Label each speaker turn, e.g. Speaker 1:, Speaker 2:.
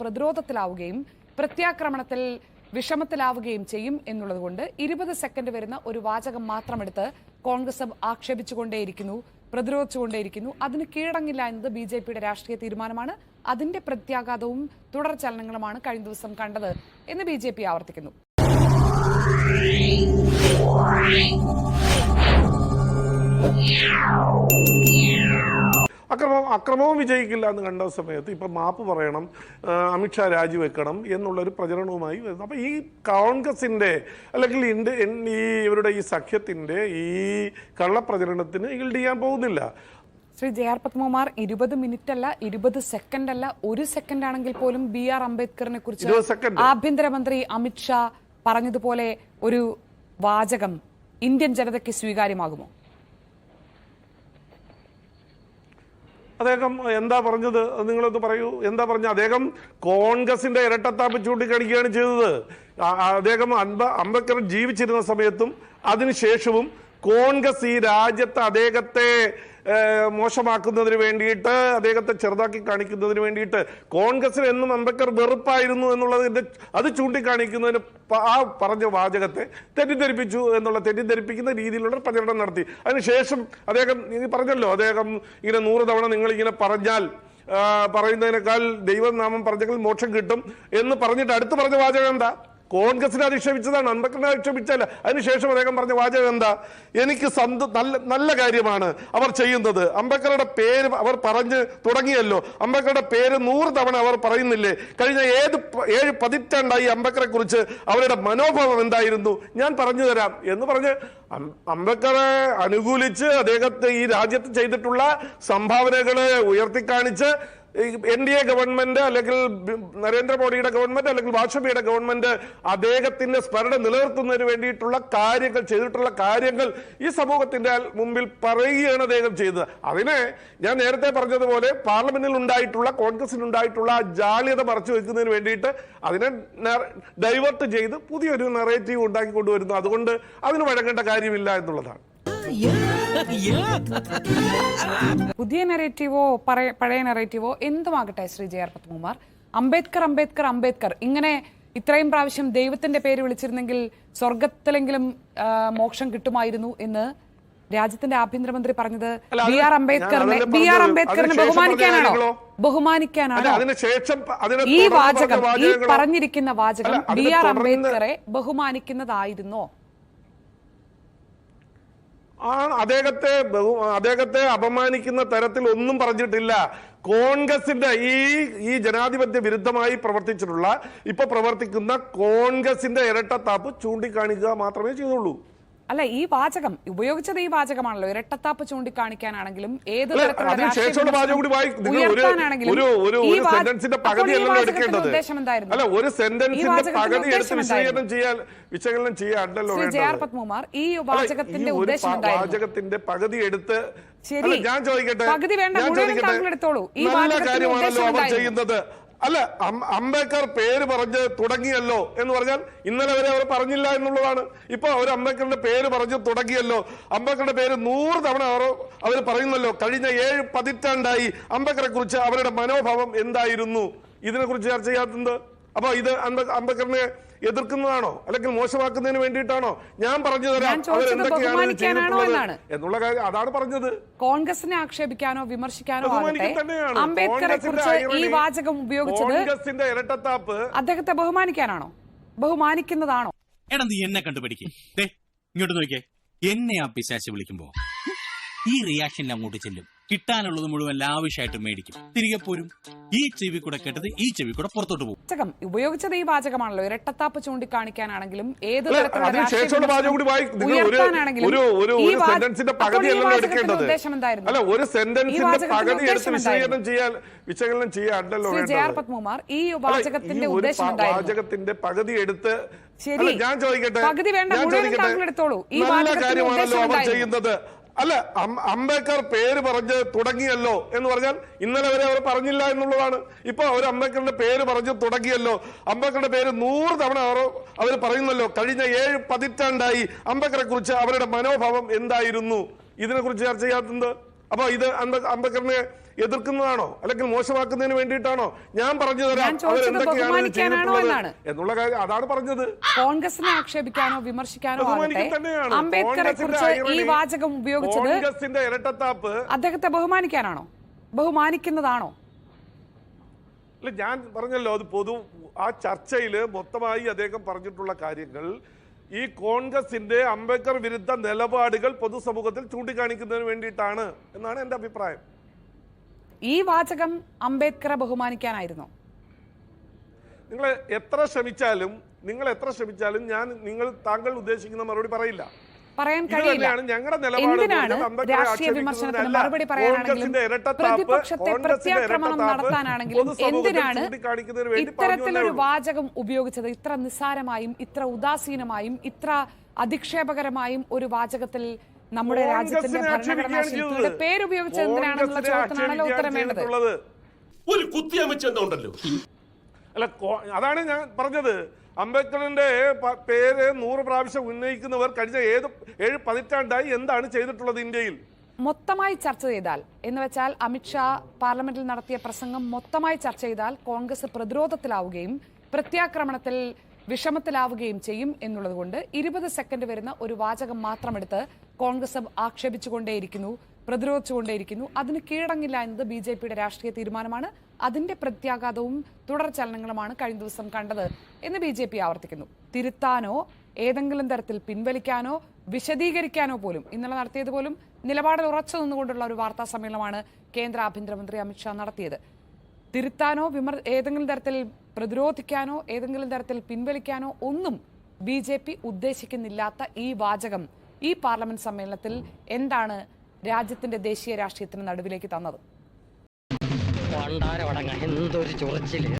Speaker 1: പ്രതിരോധത്തിലാവുകയും പ്രത്യാക്രമണത്തിൽ വിഷമത്തിലാവുകയും ചെയ്യും എന്നുള്ളതുകൊണ്ട് ഇരുപത് സെക്കൻഡ് വരുന്ന ഒരു വാചകം മാത്രമെടുത്ത് കോൺഗ്രസ് ആക്ഷേപിച്ചുകൊണ്ടേയിരിക്കുന്നു പ്രതിരോധിച്ചുകൊണ്ടേയിരിക്കുന്നു. അതിന് കീഴടങ്ങില്ല എന്നത് ബി ജെ പിയുടെ രാഷ്ട്രീയ തീരുമാനമാണ്. അതിന്റെ പ്രത്യാഘാതവും തുടർ ചലനങ്ങളുമാണ് കഴിഞ്ഞ ദിവസം കണ്ടത് എന്ന് ബി ജെ പി ആവർത്തിക്കുന്നു.
Speaker 2: അക്രമം അക്രമവും വിജയിക്കില്ല എന്ന് കണ്ട സമയത്ത് ഇപ്പം മാപ്പ് പറയണം അമിത്ഷാ രാജിവെക്കണം എന്നുള്ളൊരു പ്രചരണവുമായി വരുന്നു. അപ്പം ഈ കോൺഗ്രസിന്റെ അല്ലെങ്കിൽ ഇന്ത്യ ഈ ഇവരുടെ ഈ സഖ്യത്തിന്റെ ഈ കള്ളപ്രചരണത്തിന് ഈൽഡ് ചെയ്യാൻ പോകുന്നില്ല.
Speaker 1: ശ്രീ ജെ ആർ പത്മകുമാർ ഇരുപത് മിനിറ്റ് അല്ല ഇരുപത് സെക്കൻഡ് അല്ല ഒരു സെക്കൻഡ് ആണെങ്കിൽ പോലും ബി ആർ അംബേദ്കറിനെ കുറിച്ച് ആഭ്യന്തരമന്ത്രി അമിത്ഷാ പറഞ്ഞതുപോലെ ഒരു വാചകം ഇന്ത്യൻ ജനതയ്ക്ക് സ്വീകാര്യമാകുമോ?
Speaker 2: അദ്ദേഹം എന്താ പറഞ്ഞത്? നിങ്ങളൊന്ന് പറയൂ. എന്താ പറഞ്ഞത്? അദ്ദേഹം കോൺഗ്രസിന്റെ ഇരട്ടത്താപ്പ് ചൂണ്ടിക്കാണിക്കുകയാണ് ചെയ്തത്. അദ്ദേഹം അംബ അംബേദ്കർ ജീവിച്ചിരുന്ന സമയത്തും അതിനുശേഷവും കോൺഗ്രസ് ഈ രാജ്യത്തെ അദ്ദേഹത്തെ മോശമാക്കുന്നതിന് വേണ്ടിയിട്ട് അദ്ദേഹത്തെ ചെറുതാക്കി കാണിക്കുന്നതിന് വേണ്ടിയിട്ട് കോൺഗ്രസിന് എന്നും അംബേദ്കർ വെറുപ്പായിരുന്നു എന്നുള്ളതിന്റെ അത് ചൂണ്ടിക്കാണിക്കുന്നതിന് ആ പറഞ്ഞ വാചകത്തെ തെറ്റിദ്ധരിപ്പിച്ചു എന്നുള്ള തെറ്റിദ്ധരിപ്പിക്കുന്ന രീതിയിലുള്ള പ്രചരണം നടത്തി. അതിനുശേഷം അദ്ദേഹം പറഞ്ഞല്ലോ അദ്ദേഹം ഇങ്ങനെ നൂറ് തവണ നിങ്ങൾ ഇങ്ങനെ പറഞ്ഞാൽ പറയുന്നതിനേക്കാൾ ദൈവനാമം പറഞ്ഞെങ്കിൽ മോക്ഷം കിട്ടും എന്ന് പറഞ്ഞിട്ട് അടുത്ത് പറഞ്ഞ വാചകം എന്താ? കോൺഗ്രസിനെ അധിക്ഷേപിച്ചതാണ് അംബേദ്കറിനെ അധിക്ഷേപിച്ചല്ല അതിനുശേഷം അദ്ദേഹം പറഞ്ഞ വാചകം എന്താ? എനിക്ക് സന്ത നല്ല നല്ല കാര്യമാണ് അവർ ചെയ്യുന്നത്. അംബേദ്കറുടെ പേര് അവർ പറഞ്ഞ് തുടങ്ങിയല്ലോ. അംബേദ്കറുടെ പേര് നൂറ് തവണ അവർ പറയുന്നില്ലേ? കഴിഞ്ഞ ഏത് ഏഴ് പതിറ്റാണ്ടായി അംബേദ്കറെ കുറിച്ച് അവരുടെ മനോഭാവം എന്തായിരുന്നു? ഞാൻ പറഞ്ഞു തരാം എന്ന് പറഞ്ഞ് അംബേദ്കറെ അനുകൂലിച്ച് അദ്ദേഹത്തെ ഈ രാജ്യത്ത് ചെയ്തിട്ടുള്ള സംഭാവനകളെ ഉയർത്തിക്കാണിച്ച് എൻ ഡി എ ഗവൺമെന്റ് അല്ലെങ്കിൽ നരേന്ദ്രമോദിയുടെ ഗവൺമെന്റ് അല്ലെങ്കിൽ വാജ്പേയിയുടെ ഗവൺമെന്റ് അദ്ദേഹത്തിന്റെ സ്മരണ നിലനിർത്തുന്നതിന് വേണ്ടിയിട്ടുള്ള കാര്യങ്ങൾ ചെയ്തിട്ടുള്ള കാര്യങ്ങൾ ഈ സമൂഹത്തിന്റെ മുമ്പിൽ പറയുകയാണ് അദ്ദേഹം ചെയ്തത്. അതിനെ ഞാൻ നേരത്തെ പറഞ്ഞതുപോലെ പാർലമെന്റിൽ ഉണ്ടായിട്ടുള്ള കോൺഗ്രസിൽ ഉണ്ടായിട്ടുള്ള ആ ജാള്യത മറച്ചു വെക്കുന്നതിന് വേണ്ടിയിട്ട് അതിനെ ഡൈവേർട്ട് ചെയ്ത് പുതിയൊരു നെറേറ്റീവ് ഉണ്ടാക്കി കൊണ്ടുവരുന്നു. അതുകൊണ്ട് അതിന് വഴങ്ങേണ്ട കാര്യമില്ല എന്നുള്ളതാണ്.
Speaker 1: പുതിയ നെറേറ്റീവോ പഴയ നെറേറ്റീവോ എന്തുമാകട്ടെ ശ്രീ ജെ ആർ പത്മകുമാർ? അംബേദ്കർ അംബേദ്കർ അംബേദ്കർ. ഇങ്ങനെ ഇത്രയും പ്രാവശ്യം ദൈവത്തിന്റെ പേര് വിളിച്ചിരുന്നെങ്കിൽ സ്വർഗത്തിലെങ്കിലും മോക്ഷം കിട്ടുമായിരുന്നു എന്ന് രാജ്യത്തിന്റെ ആഭ്യന്തരമന്ത്രി പറഞ്ഞത് ബി ആർ അംബേദ്കറിനെ ബി ആർ. അംബേദ്കറിനെ ബഹുമാനിക്കാനാണോ? ബഹുമാനിക്കാനാണോ? ഈ വാചകം ഈ പറഞ്ഞിരിക്കുന്ന വാചകം ബി ആർ അംബേദ്കറെ ബഹുമാനിക്കുന്നതായിരുന്നോ?
Speaker 2: ആ അദ്ദേഹത്തെ അദ്ദേഹത്തെ അപമാനിക്കുന്ന തരത്തിൽ ഒന്നും പറഞ്ഞിട്ടില്ല. കോൺഗ്രസിന്റെ ഈ ഈ ജനാധിപത്യ വിരുദ്ധമായി പ്രവർത്തിച്ചിട്ടുള്ള ഇപ്പൊ പ്രവർത്തിക്കുന്ന കോൺഗ്രസിന്റെ ഇരട്ടത്താപ്പ് ചൂണ്ടിക്കാണിക്കുക മാത്രമേ ചെയ്തുള്ളൂ.
Speaker 1: അല്ല ഈ വാചകം ഉപയോഗിച്ചത് ഈ വാചകമാണല്ലോ. ഇരട്ടത്താപ്പ് ചൂണ്ടിക്കാണിക്കാനാണെങ്കിലും ഏത് പത്മകുമാർ ഈ വാചകത്തിന്റെ ഉദ്ദേശം
Speaker 2: വാചകത്തിന്റെ പകുതി എടുത്ത്
Speaker 1: ശരി.
Speaker 2: ഞാൻ ചോദിക്കട്ടെ?
Speaker 1: പകുതി വേണ്ട, എടുത്തോളൂ. ഈ
Speaker 2: വാചകം
Speaker 1: വാചകത്തിന്റെ ഉദ്ദേശം?
Speaker 2: ചെയ്യുന്നത്. അല്ല അംബേദ്കർ പേര് പറഞ്ഞ് തുടങ്ങിയല്ലോ എന്ന് പറഞ്ഞാൽ ഇന്നലെ വരെ അവർ പറഞ്ഞില്ല എന്നുള്ളതാണ്. ഇപ്പൊ അവർ അംബേദ്കറിന്റെ പേര് പറഞ്ഞ് തുടങ്ങിയല്ലോ. അംബേദ്കറുടെ പേര് നൂറ് തവണ അവർ അവർ പറയുന്നല്ലോ കഴിഞ്ഞ ഏഴ് പതിറ്റാണ്ടായി അംബേദ്കറെ കുറിച്ച് അവരുടെ മനോഭാവം എന്തായിരുന്നു? ഇതിനെ കുറിച്ച് ചർച്ച ചെയ്യാത്തത് അപ്പൊ ഇത് അംബ- അംബേദ്കറിനെ എതിർക്കുന്നതാണോ? അല്ലെങ്കിൽ മോശമാക്കുന്നതിന് വേണ്ടിയിട്ടാണോ? ഞാൻ പറഞ്ഞു തരാം അവരെന്തൊക്കെയാണ്
Speaker 1: ബഹുമാനിക്കാനാണോ എന്നാണ്.
Speaker 2: എന്നുള്ള കാര്യം അതാണ് പറഞ്ഞത്.
Speaker 1: കോൺഗ്രസിനെ ആക്ഷേപിക്കാനോ വിമർശിക്കാനോ അംബേദ്കറെ
Speaker 2: കോൺഗ്രസിന്റെ
Speaker 1: കുറിച്ച് ഈ വാചകം ഉപയോഗിച്ചത്
Speaker 2: കോൺഗ്രസിന്റെ ഇരട്ടത്താപ്പ്
Speaker 1: അദ്ദേഹത്തെ ബഹുമാനിക്കാനാണോ? ബഹുമാനിക്കുന്നതാണോ?
Speaker 3: എടാ നീ എന്നെ കണ്ടുപിടിക്കേ. ദേ ഇങ്ങോട്ട് നോക്കിയേ. എന്നെ ആ പിശാശ് വിളിക്കുമ്പോ ഈ റിയാക്ഷനിൽ അങ്ങോട്ട് ചെല്ലും. കിട്ടാനുള്ളത് മുഴുവൻ ലാവിഷായിട്ട് മേടിക്കും. തിരികെ പോരും. ഈ ചെവി കൂടെ കേട്ടത് ഈ ചെവി കൂടെ പുറത്തോട്ട് പോകും.
Speaker 1: വാചകം. ഉപയോഗിച്ചത് ഈ വാചകമാണല്ലോ. ഇരട്ടത്താപ്പ് ചൂണ്ടിക്കാണിക്കാനാണെങ്കിലും ഏത്
Speaker 2: ഒരു
Speaker 1: ഈ വാചകത്തിന്റെ ഉദ്ദേശം എന്തായിരുന്നു?
Speaker 2: അല്ല ഒരു സെന്റൻസിന്റെ
Speaker 1: വാചകത്തിന്റെ
Speaker 2: പകുതി എടുത്ത്
Speaker 1: ശ്രീ.
Speaker 2: ഞാൻ ചോദിക്കട്ടെ?
Speaker 1: പകുതി വേണ്ട, താങ്കൾ എടുത്തോളൂ. ഈ വാചകത്തിന്റെ ഉദ്ദേശം
Speaker 2: അവർ
Speaker 1: എന്തായിരുന്നു?
Speaker 2: അല്ല അംബേദ്കർ പേര് പറഞ്ഞ് തുടങ്ങിയല്ലോ എന്ന് പറഞ്ഞാൽ ഇന്നലെ വരെ അവർ പറഞ്ഞില്ല എന്നുള്ളതാണ്. ഇപ്പൊ അവർ അംബേദ്കറിന്റെ പേര് പറഞ്ഞ് തുടങ്ങിയല്ലോ. അംബേദ്കറുടെ പേര് നൂറ് തവണ അവർ അവർ പറയുന്നല്ലോ കഴിഞ്ഞ ഏഴ് പതിറ്റാണ്ടായി അംബേദ്കറെ കുറിച്ച് അവരുടെ മനോഭാവം എന്തായിരുന്നു? ഇതിനെ കുറിച്ച് ചർച്ച ചെയ്യാത്തത് അപ്പൊ ഇത് അംബ- അംബേദ്കറിനെ എതിർക്കുന്നതാണോ? അല്ലെങ്കിൽ മോശമാക്കുന്നതിന് വേണ്ടിയിട്ടാണോ? ഞാൻ പറഞ്ഞു തരാം അവരെന്തൊക്കെയാണ് എന്നുള്ള കാര്യം അതാണ് പറഞ്ഞത്.
Speaker 1: കോൺഗ്രസിനെ ആക്ഷേപിക്കാനോ വിമർശിക്കാനോ അംബേദ്കറെ കുറിച്ച് ഈ വാചകം ഉപയോഗിച്ചത്
Speaker 2: കോൺഗ്രസിന്റെ ഇരട്ടത്താപ്പ്
Speaker 1: അദ്ദേഹത്തെ ബഹുമാനിക്കാനാണോ? ബഹുമാനിക്കുന്നതാണോ?
Speaker 2: അല്ല ഞാൻ പറഞ്ഞല്ലോ അത് പൊതു ആ ചർച്ചയിൽ മൊത്തമായി അദ്ദേഹം പറഞ്ഞിട്ടുള്ള കാര്യങ്ങൾ ഈ കോൺഗ്രസിന്റെ അംബേദ്കർ വിരുദ്ധ നിലപാടുകൾ പൊതുസമൂഹത്തിൽ ചൂണ്ടിക്കാണിക്കുന്നതിന് വേണ്ടിയിട്ടാണ് എന്നാണ് എന്റെ അഭിപ്രായം.
Speaker 1: ഈ വാചകം അംബേദ്കറെ ബഹുമാനിക്കാനായിരുന്നു.
Speaker 2: നിങ്ങൾ എത്ര ശ്രമിച്ചാലും നിങ്ങൾ എത്ര ശ്രമിച്ചാലും ഞാൻ നിങ്ങൾ താങ്കൾ ഉദ്ദേശിക്കുന്ന മറുപടി പറയില്ല.
Speaker 1: പറയാൻ കഴിയില്ല. എന്തിനാണ് രാഷ്ട്രീയ വിമർശനത്തിന് മറുപടി പറയാനാണെങ്കിലും പ്രതിപക്ഷത്തെ പ്രത്യാക്രമണം നടത്താനാണെങ്കിലും എന്തിനാണ് ഇത്തരത്തിലൊരു വാചകം ഉപയോഗിച്ചത്? ഇത്ര നിസ്സാരമായും ഇത്ര ഉദാസീനമായും ഇത്ര അധിക്ഷേപകരമായും ഒരു വാചകത്തിൽ നമ്മുടെ രാജ്യത്തിന്റെ ഭരണഘടനാ ശില്പിയുടെ
Speaker 2: ചെയ്തത്.
Speaker 1: എന്തിനാണെന്നുള്ള ചോദ്യത്തിനാണല്ലോ ഉത്തരം വേണ്ടത്.
Speaker 4: ഒരു കുത്തിയമച്ചെന്നുണ്ടല്ലോ
Speaker 2: അല്ല അതാണ് ഞാൻ പറഞ്ഞത്. അംബേദ്കറിന്റെ പേര് നൂറ് പ്രാവശ്യം ഉന്നയിക്കുന്നവർ കഴിഞ്ഞ ഏത് ഏഴ് പതിറ്റാണ്ടായി എന്താണ് ചെയ്തിട്ടുള്ളത് ഇന്ത്യയിൽ?
Speaker 1: മൊത്തമായി ചർച്ച ചെയ്താൽ എന്ന് വെച്ചാൽ അമിത്ഷാ പാർലമെന്റിൽ നടത്തിയ പ്രസംഗം മൊത്തമായി ചർച്ച ചെയ്താൽ കോൺഗ്രസ് പ്രതിരോധത്തിലാവുകയും പ്രത്യാക്രമണത്തിൽ വിഷമത്തിലാവുകയും ചെയ്യും എന്നുള്ളതുകൊണ്ട് ഇരുപത് സെക്കൻഡ് വരുന്ന ഒരു വാചകം മാത്രമെടുത്ത് കോൺഗ്രസ് ആക്ഷേപിച്ചുകൊണ്ടേയിരിക്കുന്നു പ്രതിരോധിച്ചുകൊണ്ടേയിരിക്കുന്നു. അതിന് കീഴടങ്ങില്ല എന്നത് ബി ജെ പിയുടെ രാഷ്ട്രീയ തീരുമാനമാണ്. അതിന്റെ പ്രത്യാഘാതവും തുടർചലനങ്ങളുമാണ് കഴിഞ്ഞ ദിവസം കണ്ടത് എന്ന് ബി ജെ പി ആവർത്തിക്കുന്നു. തിരുത്താനോ ഏതെങ്കിലും തരത്തിൽ പിൻവലിക്കാനോ വിശദീകരിക്കാനോ പോലും ഇന്നലെ നടത്തിയത് പോലും നിലപാടിൽ ഉറച്ചു നിന്നുകൊണ്ടുള്ള ഒരു വാർത്താ സമ്മേളനമാണ് കേന്ദ്ര ആഭ്യന്തരമന്ത്രി അമിത്ഷാ നടത്തിയത്. തിരുത്താനോ വിമർ ഏതെങ്കിലും തരത്തിൽ പ്രതിരോധിക്കാനോ ഏതെങ്കിലും തരത്തിൽ പിൻവലിക്കാനോ ഒന്നും ബി ഉദ്ദേശിക്കുന്നില്ലാത്ത ഈ വാചകം ഈ പാർലമെന്റ് സമ്മേളനത്തിൽ എന്താണ് രാജ്യത്തിന്റെ ദേശീയ രാഷ്ട്രീയത്തിന് നടുവിലേക്ക് തന്നത്?
Speaker 5: എന്തൊരു ചൊറിച്ചിൽ.